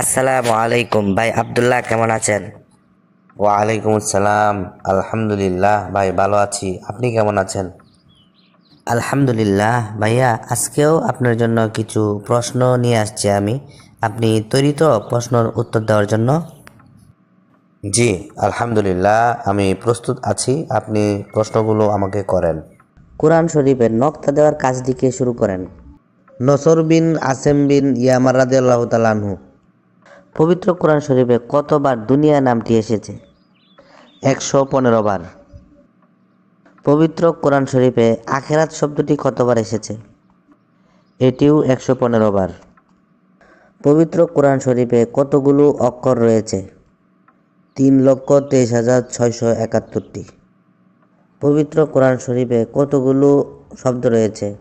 আসসালামু আলাইকুম। ভাই আবদুল্লাহ কেমন আছেন? ওয়ালাইকুম আসসালাম। আলহামদুলিল্লাহ ভাই ভালো আছি। আপনি কেমন আছেন? আলহামদুলিল্লাহ ভাইয়া আজকেও আপনার জন্য কিছু প্রশ্ন নিয়ে আসছি আমি। আপনি তৈরি তো প্রশ্নের উত্তর দেওয়ার জন্য? জি আলহামদুলিল্লাহ আমি প্রস্তুত আছি। আপনি প্রশ্নগুলো আমাকে করেন। কোরআন শরীফের নক্তা দেওয়ার কাজ দিকে শুরু করেন? নসর বিন আসেম বিন ইয়ামার রাদি আল্লাহ তালানহু পবিত্র কোরআন শরীফে কতবার দুনিয়া নামটি এসেছে? একশো পনেরো বার। পবিত্র কোরআন শরীফে আখেরাত শব্দটি কতবার এসেছে? এটিও একশো পনেরো বার। পবিত্র কোরআন শরীফে কতগুলো অক্ষর রয়েছে? তিন লক্ষ তেইশ হাজার ছয়শো একাত্তরটি। পবিত্র কোরআন শরীফে কতগুলো শব্দ রয়েছে?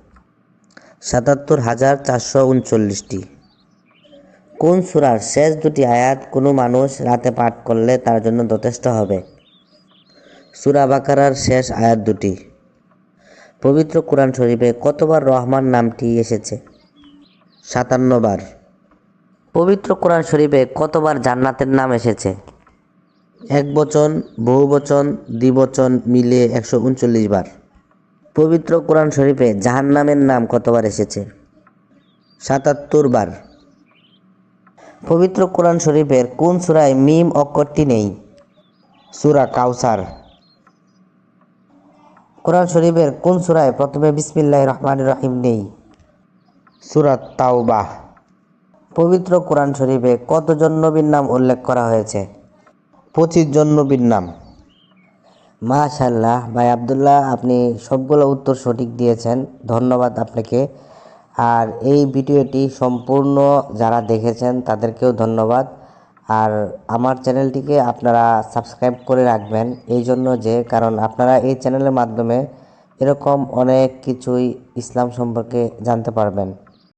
সাতাত্তর হাজার চারশো উনচল্লিশটি। কোন সুরার শেষ দুটি আয়াত কোনো মানুষ রাতে পাঠ করলে তার জন্য যথেষ্ট হবে? সুরা বাকারার শেষ আয়াত দুটি। পবিত্র কোরআন শরীফে কতবার রহমান নামটি এসেছে? সাতান্ন বার। পবিত্র কোরআন শরীফে কতবার জান্নাতের নাম এসেছে? এক বচন, বহু বচন দ্বিবচন মিলিয়ে একশো উনচল্লিশ বার। পবিত্র কোরআন শরীফে জাহান্নামের নাম কতবার এসেছে? সাতাত্তর বার। পবিত্র কোরআন শরীফের কোন সূরায় মিম অক্ষরটি নেই? সুরা কাউসার। কোরআন শরীফের কোন সূরায় প্রথমে বিসমিল্লাহ রহমান রহিম নেই? সুরা তাওবাহ পবিত্র কোরআন শরীফে কতজন নবীর নাম উল্লেখ করা হয়েছে? পঁচিশ জন নবীর নাম। মাশাল্লাহ ভাই আবদুল্লাহ, আপনি সবগুলো উত্তর সঠিক দিয়েছেন। ধন্যবাদ আপনাকে। আর এই ভিডিওটি সম্পূর্ণ যারা দেখেছেন তাদেরকেও ধন্যবাদ। আর আমার চ্যানেলটিকে আপনারা সাবস্ক্রাইব করে রাখবেন এই জন্য যে, কারণ আপনারা এই চ্যানেলের মাধ্যমে এরকম অনেক কিছুই ইসলাম সম্পর্কে জানতে পারবেন।